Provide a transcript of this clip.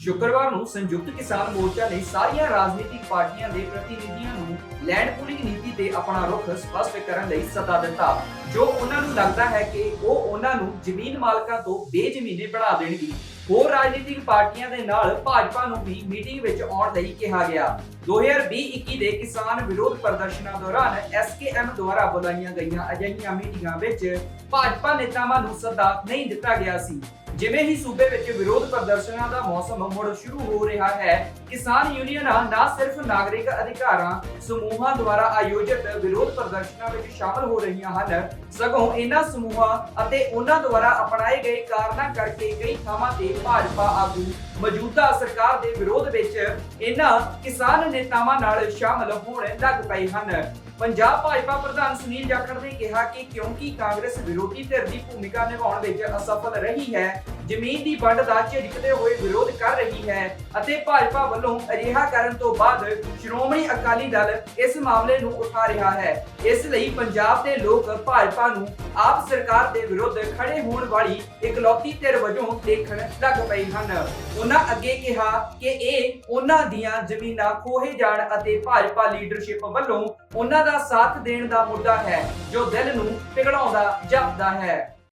ਸ਼ੁੱਕਰਵਾਰ ਨੂੰ ਸੰਯੁਕਤ ਕਿਸਾਨ ਮੋਰਚਾ ਨੇ ਸਾਰੀਆਂ ਰਾਜਨੀਤਿਕ ਪਾਰਟੀਆਂ ਦੇ ਪ੍ਰਤੀਨਿਧੀਆਂ ਨੂੰ ਲੈਂਡ ਪੂਲਿੰਗ ਨੀਤੀ ਤੇ ਆਪਣਾ ਰੁਖ ਸਪਸ਼ਟ ਕਰਨ ਲਈ ਸੱਦਾ ਦਿੱਤਾ। ਜੋ ਉਹਨਾਂ ਨੂੰ ਲੱਗਦਾ ਹੈ ਕਿ ਉਹ ਉਹਨਾਂ ਨੂੰ ਜ਼ਮੀਨ ਮਾਲਕਾਂ ਤੋਂ ਬੇਜ਼ਮੀਨੇ ਬਣਾ ਦੇਣਗੇ। ਹੋਰ ਰਾਜਨੀਤਿਕ ਪਾਰਟੀਆਂ ਦੇ ਨਾਲ ਭਾਜਪਾ ਨੂੰ ਵੀ ਮੀਟਿੰਗ ਵਿੱਚ ਆਉਣ ਲਈ ਕਿਹਾ ਗਿਆ। 2020-21 ਦੇ ਕਿਸਾਨ ਵਿਰੋਧ ਪ੍ਰਦਰਸ਼ਨਾਂ ਦੌਰਾਨ ਐਸਕੇਐਮ ਦੁਆਰਾ ਬੁਲਾਈਆਂ ਗਈਆਂ ਅਜਿਹੀਆਂ ਮੀਟਿੰਗਾਂ ਵਿੱਚ ਭਾਜਪਾ ਨੇਤਾਵਾਂ ਨੂੰ ਸੱਦਾ ਨਹੀਂ ਦਿੱਤਾ ਗਿਆ ਸੀ। ਜਿਵੇਂ ਹੀ ਸੂਬੇ ਵਿੱਚ ਵਿਰੋਧ ਪ੍ਰਦਰਸ਼ਨਾਂ ਦਾ ਮੌਸਮ ਮੁੜ ਸ਼ੁਰੂ ਹੋ ਰਿਹਾ ਹੈ, ਕਿਸਾਨ ਯੂਨੀਅਨਾਂ ਨਾ ਸਿਰਫ ਨਾਗਰਿਕ ਅਧਿਕਾਰਾਂ, ਸਮੂਹਾਂ ਦੁਆਰਾ ਆਯੋਜਿਤ ਵਿਰੋਧ ਪ੍ਰਦਰਸ਼ਨਾਂ ਵਿੱਚ ਸ਼ਾਮਲ ਹੋ ਰਹੀਆਂ ਹਨ, ਸਗੋਂ ਇਹਨਾਂ ਸਮੂਹਾਂ ਅਤੇ ਉਹਨਾਂ ਦੁਆਰਾ ਅਪਣਾਏ ਗਏ ਕਾਰਨਾਂ ਕਰਕੇ ਕਈ ਥਾਵਾਂ ਤੇ ਭਾਜਪਾ ਆਗੂ ਮੌਜੂਦਾ ਸਰਕਾਰ ਦੇ ਵਿਰੋਧ ਵਿੱਚ ਇਹਨਾਂ ਕਿਸਾਨ ਨੇਤਾਵਾਂ ਨਾਲ ਸ਼ਾਮਲ ਹੋਣ ਲੱਗ ਪਏ ਹਨ। ਪੰਜਾਬ ਭਾਜਪਾ ਪ੍ਰਧਾਨ ਸੁਨੀਲ ਜਾਖੜ ਨੇ ਕਿਹਾ ਕਿ ਕਿਉਂਕਿ ਕਾਂਗਰਸ ਵਿਰੋਧੀ ਧਿਰ ਦੀ ਭੂਮਿਕਾ ਨਿਭਾਉਣ ਵਿੱਚ ਅਸਫਲ ਰਹੀ ਹੈ ਜ਼ਮੀਨ ਦੀ ਵੰਡ ਦਾ ਝਿੜਕਦੇ ਹੋਏ ਵਿਰੋਧ ਕਰ ਰਹੀ ਹੈ ਅਤੇ ਭਾਜਪਾ ਵੱਲੋਂ ਅਜਿਹਾ ਕਰਨ ਤੋਂ ਬਾਅਦ ਸ਼੍ਰੋਮਣੀ ਅਕਾਲੀ ਦਲ ਇਸ ਮਾਮਲੇ ਨੂੰ ਉਠਾ ਰਿਹਾ ਹੈ। ਇਸ ਲਈ ਪੰਜਾਬ ਦੇ ਲੋਕ ਭਾਜਪਾ ਨੂੰ ਆਪ ਸਰਕਾਰ ਦੇ ਵਿਰੁੱਧ ਖੜੇ ਹੋਣ ਵਾਲੀ ਇਕਲੌਤੀ ਧਿਰ ਵਜੋਂ ਦੇਖਣ ਲੱਗ ਪਏ ਹਨ। ਉਹਨਾਂ ਅੱਗੇ ਕਿਹਾ ਕਿ ਇਹ ਉਹਨਾਂ ਦੀਆਂ ਜ਼ਮੀਨਾਂ ਖੋਹੇ ਜਾਣ ਅਤੇ ਭਾਜਪਾ ਲੀਡਰਸ਼ਿਪ ਵੱਲੋਂ ਉਹਨਾਂ ਦਾ ਸਾਥ ਦੇਣ ਦਾ ਮੁੱਦਾ ਹੈ, ਜੋ ਦਿਲ ਨੂੰ ਪਿਘਲਾਉਂਦਾ ਜਾਪਦਾ ਹੈ।